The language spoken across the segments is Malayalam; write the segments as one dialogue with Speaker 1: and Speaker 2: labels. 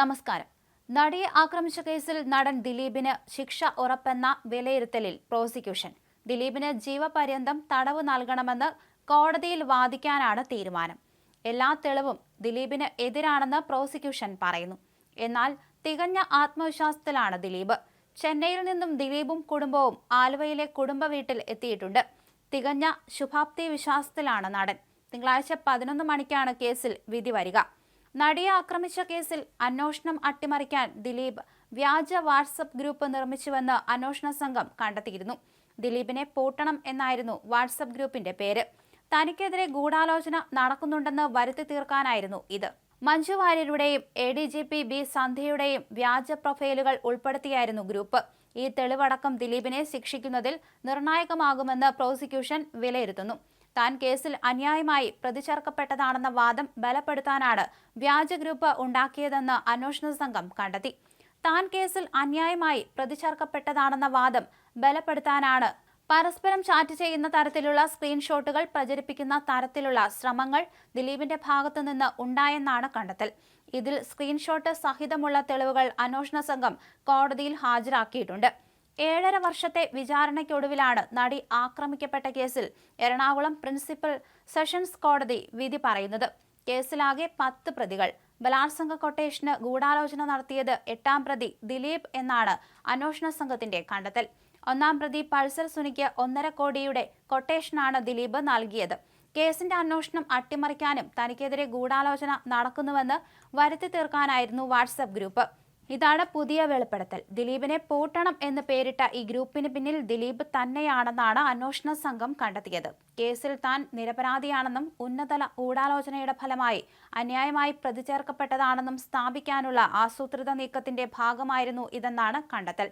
Speaker 1: നമസ്കാരം. നടിയെ ആക്രമിച്ച കേസിൽ നടൻ ദിലീപിന് ശിക്ഷ ഉറപ്പെന്ന വിലയിരുത്തലിൽ പ്രോസിക്യൂഷൻ. ദിലീപിന് ജീവപര്യന്തം തടവ് നൽകണമെന്ന് കോടതിയിൽ വാദിക്കാനാണ് തീരുമാനം. എല്ലാ തെളിവും ദിലീപിന് എതിരാണെന്ന് പ്രോസിക്യൂഷൻ പറയുന്നു. എന്നാൽ തികഞ്ഞ ആത്മവിശ്വാസത്തിലാണ് ദിലീപ്. ചെന്നൈയിൽ നിന്നും ദിലീപും കുടുംബവും ആലുവയിലെ കുടുംബ വീട്ടിൽ എത്തിയിട്ടുണ്ട്. തികഞ്ഞ ശുഭാപ്തി വിശ്വാസത്തിലാണ് നടൻ. തിങ്കളാഴ്ച പതിനൊന്ന് മണിക്കാണ് കേസിൽ വിധി വരിക. നടിയെ ആക്രമിച്ച കേസിൽ അന്വേഷണം അട്ടിമറിക്കാൻ ദിലീപ് വ്യാജ വാട്സപ്പ് ഗ്രൂപ്പ് നിർമ്മിച്ചുവെന്ന് അന്വേഷണ സംഘം കണ്ടെത്തിയിരുന്നു. ദിലീപിനെ പൂട്ടണം എന്നായിരുന്നു വാട്സപ്പ് ഗ്രൂപ്പിന്റെ പേര്. തനിക്കെതിരെ ഗൂഢാലോചന നടക്കുന്നുണ്ടെന്ന് വരുത്തി തീർക്കാനായിരുന്നു ഇത്. Manju വാര്യരുടെയും A D G P B സന്ധ്യയുടെയും വ്യാജ പ്രൊഫൈലുകൾ ഉൾപ്പെടുത്തിയായിരുന്നു ഗ്രൂപ്പ്. ഈ തെളിവടക്കം ദിലീപിനെ ശിക്ഷിക്കുന്നതിൽ നിർണായകമാകുമെന്ന് പ്രോസിക്യൂഷൻ വിലയിരുത്തുന്നു. താൻ കേസിൽ അന്യായമായി പ്രതിചേർക്കപ്പെട്ടതാണെന്ന വാദം ബലപ്പെടുത്താനാണ് വ്യാജ ഗ്രൂപ്പ് ഉണ്ടാക്കിയതെന്ന് അന്വേഷണ സംഘം കണ്ടെത്തി. താൻ കേസിൽ അന്യായമായി പ്രതിചേർക്കപ്പെട്ടതാണെന്ന വാദം ബലപ്പെടുത്താനാണ് പരസ്പരം ചാറ്റ് ചെയ്യുന്ന തരത്തിലുള്ള സ്ക്രീൻഷോട്ടുകൾ പ്രചരിപ്പിക്കുന്ന തരത്തിലുള്ള ശ്രമങ്ങൾ ദിലീപിന്റെ ഭാഗത്തു നിന്ന് ഉണ്ടായെന്നാണ് കണ്ടെത്തൽ. ഇതിൽ സ്ക്രീൻഷോട്ട് സഹിതമുള്ള തെളിവുകൾ അന്വേഷണ സംഘം കോടതിയിൽ ഹാജരാക്കിയിട്ടുണ്ട്. ഏഴര വർഷത്തെ വിചാരണയ്ക്കൊടുവിലാണ് നടി ആക്രമിക്കപ്പെട്ട കേസിൽ എറണാകുളം പ്രിൻസിപ്പൽ സെഷൻസ് കോടതി വിധി പറയുന്നത്. കേസിലാകെ പത്ത് പ്രതികൾ. ബലാത്സംഗ കൊട്ടേഷന് ഗൂഢാലോചന നടത്തിയത് എട്ടാം പ്രതി ദിലീപ് എന്നാണ് അന്വേഷണ സംഘത്തിന്റെ കണ്ടെത്തൽ. ഒന്നാം പ്രതി പൾസർ സുനിക്ക് ഒന്നര കോടിയുടെ കൊട്ടേഷനാണ് ദിലീപ് നൽകിയത്. കേസിന്റെ അന്വേഷണം അട്ടിമറിക്കാനും തനിക്കെതിരെ ഗൂഢാലോചന നടക്കുന്നുവെന്ന് വരുത്തി തീർക്കാനായിരുന്നു വാട്സപ്പ് ഗ്രൂപ്പ്. ഇതാണ് പുതിയ വെളിപ്പെടുത്തൽ. ദിലീപിനെ പൂട്ടണം എന്ന് പേരിട്ട ഈ ഗ്രൂപ്പിന് പിന്നിൽ ദിലീപ് തന്നെയാണെന്നാണ് അന്വേഷണ സംഘം കണ്ടെത്തിയത്. കേസിൽ താൻ നിരപരാധിയാണെന്നും ഉന്നതല ഗൂഢാലോചനയുടെ ഫലമായി അന്യായമായി പ്രതിചേർക്കപ്പെട്ടതാണെന്നും സ്ഥാപിക്കാനുള്ള ആസൂത്രിത നീക്കത്തിന്റെ ഭാഗമായിരുന്നു ഇതെന്നാണ് കണ്ടെത്തൽ.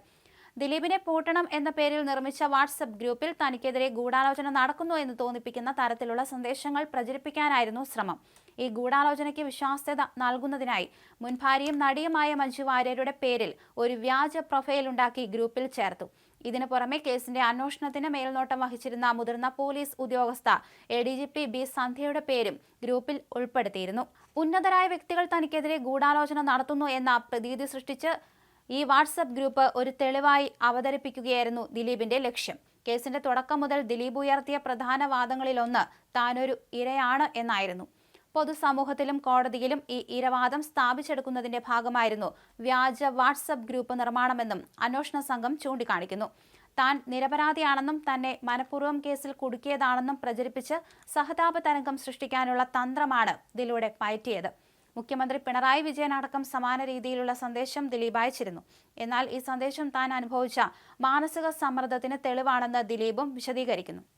Speaker 1: ദിലീപിനെ പൂട്ടണം എന്ന പേരിൽ നിർമ്മിച്ച വാട്സപ്പ് ഗ്രൂപ്പിൽ തനിക്കെതിരെ ഗൂഢാലോചന നടക്കുന്നു എന്ന് തോന്നിപ്പിക്കുന്ന തരത്തിലുള്ള സന്ദേശങ്ങൾ പ്രചരിപ്പിക്കാനായിരുന്നു ശ്രമം. ഈ ഗൂഢാലോചനയ്ക്ക് വിശ്വാസ്യത നൽകുന്നതിനായി മുൻ ഭാര്യയും നടിയുമായ മഞ്ജു വാര്യരുടെ പേരിൽ ഒരു വ്യാജ പ്രൊഫൈൽ ഉണ്ടാക്കി ഗ്രൂപ്പിൽ ചേർത്തു. ഇതിനു പുറമെ കേസിന്റെ അന്വേഷണത്തിന് മേൽനോട്ടം വഹിച്ചിരുന്ന മുതിർന്ന പോലീസ് ഉദ്യോഗസ്ഥ A D G P B സന്ധ്യയുടെ പേരും ഗ്രൂപ്പിൽ ഉൾപ്പെടുത്തിയിരുന്നു. ഉന്നതരായ വ്യക്തികൾ തനിക്കെതിരെ ഗൂഢാലോചന നടത്തുന്നു എന്ന പ്രതീതി സൃഷ്ടിച്ച് ഈ വാട്സപ്പ് ഗ്രൂപ്പ് ഒരു തെളിവായി അവതരിപ്പിക്കുകയായിരുന്നു ദിലീപിന്റെ ലക്ഷ്യം. കേസിന്റെ തുടക്കം മുതൽ ദിലീപ് ഉയർത്തിയ പ്രധാന വാദങ്ങളിലൊന്ന് താനൊരു ഇരയാണ് എന്നായിരുന്നു. പൊതുസമൂഹത്തിലും കോടതിയിലും ഈ ഇരവാദം സ്ഥാപിച്ചെടുക്കുന്നതിന്റെ ഭാഗമായിരുന്നു വ്യാജ വാട്സപ്പ് ഗ്രൂപ്പ് നിർമ്മാണമെന്നും അന്വേഷണ സംഘം ചൂണ്ടിക്കാണിക്കുന്നു. താൻ നിരപരാധിയാണെന്നും തന്നെ മനഃപൂർവം കേസിൽ കുടുക്കിയതാണെന്നും പ്രചരിപ്പിച്ച് സഹതാപ തരംഗം സൃഷ്ടിക്കാനുള്ള തന്ത്രമാണ് ഇതിലൂടെ പയറ്റിയത്. മുഖ്യമന്ത്രി പിണറായി വിജയൻ അടക്കം സമാന രീതിയിലുള്ള സന്ദേശം ദിലീപ് അയച്ചിരുന്നു. എന്നാൽ ഈ സന്ദേശം താൻ അനുഭവിച്ച മാനസിക സമ്മർദ്ദത്തിന് തെളിവാണെന്ന് ദിലീപും വിശദീകരിക്കുന്നു.